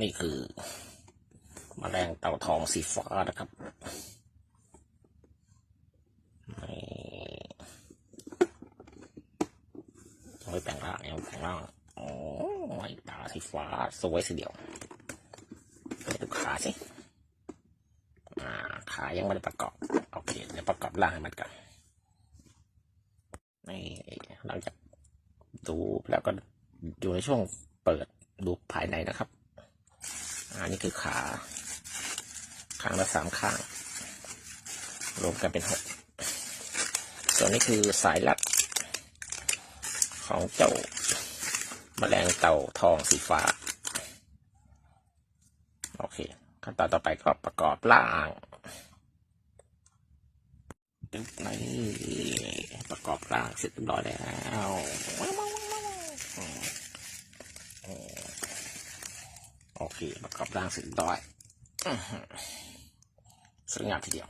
นี่คือมแมลงเต่าทองสีฟ้านะครับนี่ยังไม่แปลงร่างยังไม่แปลงร่างโอ้ยตาสีฟ้าสวยสีเดียวดูขาสิอ่าขายังไม่ได้ประกอบโอเคเดี๋ยวประกอบร่างให้มันก่อนนี่หลังจากดูแล้วก็อยู่ในช่วงเปิดดูภายในนะครับ อันนี้คือขา ข้างละสามข้าง รวมกันเป็นหกส่วนนี้คือสายลัด ของเจ้าแมลงเต่าทองสีฟ้า โอเค ขั้นตอนต่อไปก็ประกอบร่างตึ๊บนี่ประกอบร่างเสร็จเรียบร้อยแล้วอืมอืม โอเคประกอบร่างเสร็จเรียบร้อยสวยงามทีเดียว